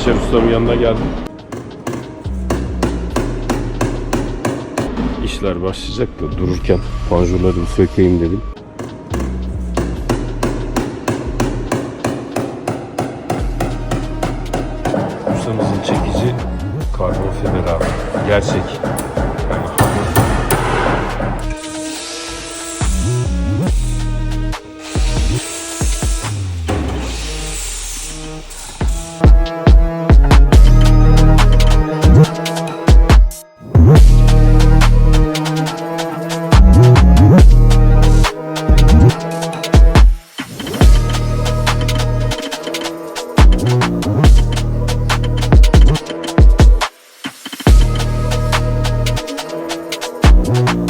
Yaşar Usta'mın yanına geldim. İşler başlayacak da dururken panjurları sökeyim dedim. Ustamızın çekici karbon fiber. Gerçek. you.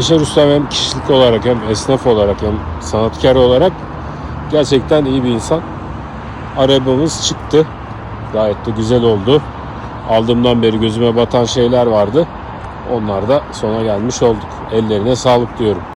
Yaşar Usta hem kişilik olarak hem esnaf olarak hem sanatkar olarak gerçekten iyi bir insan. Arabamız çıktı. Gayet de güzel oldu. Aldığımdan beri gözüme batan şeyler vardı. Onlar da sona gelmiş olduk. Ellerine sağlık diyorum.